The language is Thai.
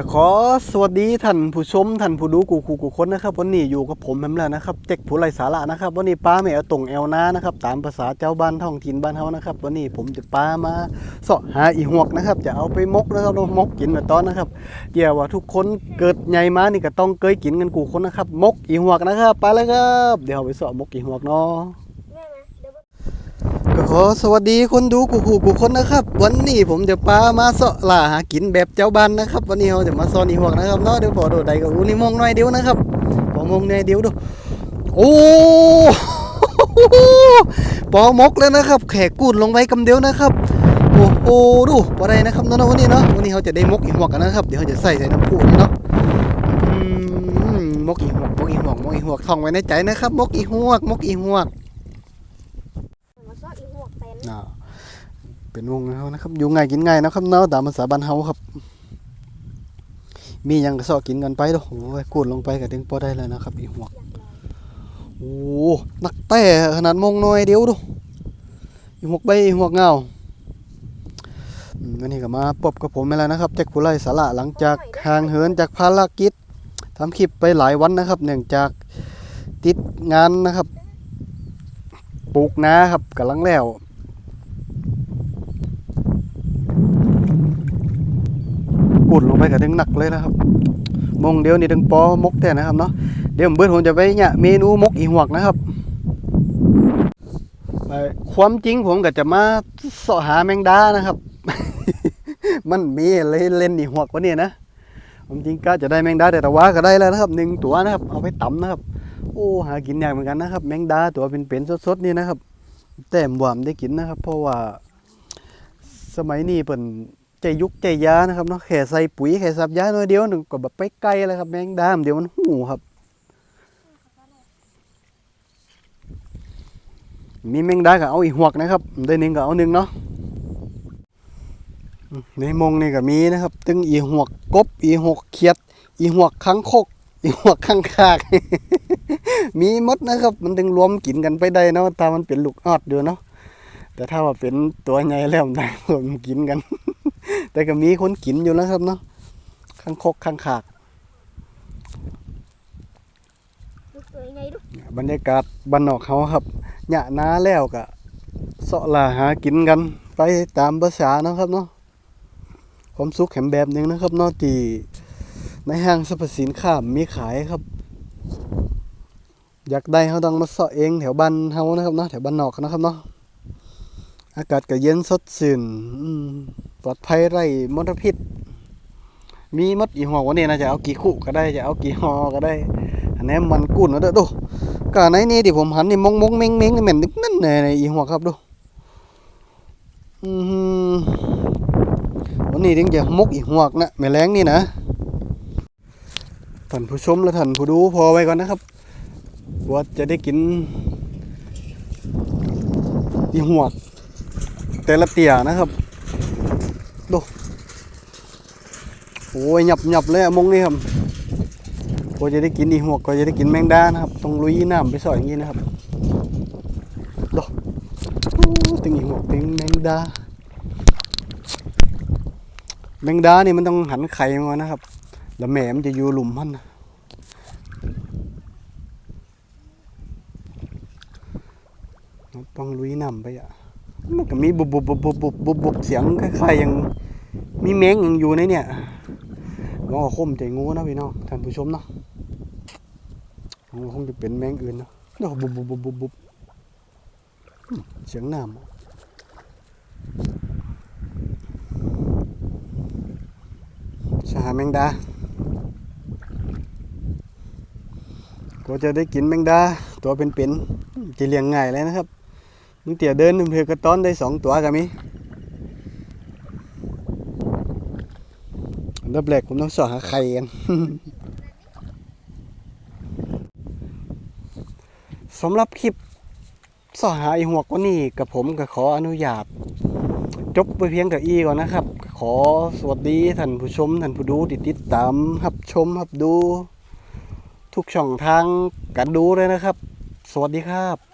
ก็ขอสวัสดีท่านผู้ชมท่านผู้ดูกูกูกูคนนะครับวันนี้อยู่กับผมแมมแล้วนะครับเจ็กผู้ไรสาระนะครับวันนี้ป้าไม่เอาตรงแอลนานะครับตามภาษาเจ้าบ้านท้องถิ่นบ้านเฮานะครับวันนี้ผมจะป้ามาเสาะหาอีหวกนะครับ จะเอาไปมกนะครับเรามกกินแบบตอนนะครับเดี๋ยวว่าทุกคนเกิดใหญ่มานี่ก็ต้องเคยกินกันกูคนนะครับมกอีหวกนะครับไปเลยครับเดี๋ยวเอาไปเสาะมกอีหวกเนาะ ขอสวัสดีคนดูกูกูกูคนนะครับ วันนี้ผมจะปามาเสาะล่าหากินแบบเจ้าบ้านนะครับ วันนี้เราจะมาซอนอีหวกนะครับเนาะเดี๋ยวพอโดดใดก็อู้นี่มองหน่อยเดียวนะครับพอมองหน่อยเดียวดูโอ้ปอมกแล้วนะครับ แขกกูดลงไว้กำเดียวนะครับโอ้โหดูว่าไรนะครับเนาะวันนี้เนาะวันนี้เขาจะได้มกอีหวกกันนะครับเดี๋ยวเขาจะใส่ใส่น้ำปูนี่เนาะมมกอีหวกมกอีหวกมกอีหวกท่องไว้ในใจนะครับ มกอีหวกมกอีหวก มาซออีหัวเป็ นน่าเป็นวงเขานะครับ อยู่ง่ายกินง่ายนะครับเนาะตามภาษาบ้านเฮาครับ มีหยังก็ซอกกินกันไปเด้อโอ้ยกูดลงไปก็ถึงพอได้แล้วนะครับอีหัวกโอ้นักแต่ขนาดมองน้อยเดียวดูอีหัวกใบอีหัวกเงาอืมวันนี้ก็มาพบกับผมไปแล้วนะครับแจ็คผู้ไล่สาระหลังจากห่างเหินจากภารกิจทำคลิปไปหลายวันนะครับ เนื่องจากติดงานนะครับ ปลูกนาครับกำลังแล้ว กุดลงไปกับดึงหนักเลยนะครับ มงเดียวนี่ดึงปอมกแต่นะครับเนาะเดี๋ยวผมเบิดผมจะไปเนี่ยเมนูมกอีหวกนะครับความจริงผมก็จะมาเสาะหาแมงดานะครับ มันมีเลยเล่นอีหวกวะเนี่ยนะผมจริงก็จะได้แมงดาแต่ตะวาก็ได้แล้วนะครับหนึ่งตัวนะครับ เอาไปตำนะครับ โอ้หากินยากเหมือนกันนะครับ แมงดาตัวเป็นๆสดๆนี่นะครับ แต่หวามได้กินนะครับ เพราะว่าสมัยนี้เปิ่น ใจยุกใจยานะครับเนาะแค่ใส่ปุ๋ยแค่สับยาหน่อยเดียวหนึ่งก็แบบไปไกลเลยครับ แมงดามเดี๋ยวมันหูครับ มีแมงดาก็เอาอีกหวกนะครับ ได้หนึ่งก็เอาหนึ่งเนาะในมงนี่ก็มีนะครับตึงอีหวกกบอีหวกเขียด อีหวกคังคกอีหวกคังคากมีมดนะครับ มันถึงรวมกินกันไปได้เนาะถ้ามันเป็นลูกออดอยู่เนาะแต่ถ้าว่าเป็นตัวใหญ่แล้วมันได้ผมกินกัน แต่ก็มีคนกินอยู่แล้วครับเนาะคังคกคังคากลูกตัวยังไงดูบรรยากาศบ้านนอกเขาครับหยะนาแล้วก็เสาะลาหากินกัน ไปตามภาษาเนาะครับเนาะความสุขแข็มแบบหนึงนะครับเนาะที่ในห้างสรรพสินค้ามีขายครับ อยากได้เขาต้องมาเสาะเองแถวบ้านเฮานะครับเนาะแถวบ้านนอกนะครับเนาะ อากาศก็เย็นสดชื่นปลอดภัยไร้มลพิษ มีมดอีหัววันนี้นะจะเอากี่คู่ก็ได้จะเอากี่หอก็ได้ อันนี้มันกุ้นนะเด้อดูกะไหนนี่ที่ผมหันนี่มงมงเม้งเม้งนี่เหม็นนึกนั่นเลยอีหัวครับดูวันนี้ถึงจะมกอีหัวกนะแม่แรงนี่นะท่านผู้ชมและท่านผู้ดูพอไว้ก่อนนะครับว่าจะได้กินอีหัวก แต่ละเตี่ยนะครับดูโอ้ยหยับหยับเลยอะมงนี่ครับก็จะได้กินอีหัวก็จะได้กินแมงดานะครับต้องลุยน้ำไปสอยอย่างนี้นะครับดูตึงอีหัวตึงแมงดา แมงดานี่มันต้องหันไข่มานะครับ แล้วแหม่มันจะอยู่หลุมมันต้องลุยน้ำไปอะ มันก็มีบุบบุบบุบบุบบุบบุบบุบเสียงคล้ายๆยังมีแมงยังอยู่ในเนี่ยลองคมใจงูนะพี่น้องท่านผู้ชมเนาะมันคงจะเป็นแมงอื่นเนาะเนาะบุบบุบบุบบุบบุบเสียงน้ำสหาแมงดา ก็จะได้กินแมงดา ตัวเป็นๆจะเลี้ยงง่ายเลยนะครับ มึงเตี่ยเดินมึงเถือกระต้อนได้สองตัวกันมีอันดับแรกผมต้องสอหาไข่กันสำหรับคลิปสอหาไอหัวก็นี่กับผมก็ขออนุญาต จบไปเพียงกับอีก่อนนะครับ ขอสวัสดีท่านผู้ชมท่านผู้ดูที่ติดตามรับชมรับดู ทุกช่องทางกันดูเลยนะครับ สวัสดีครับ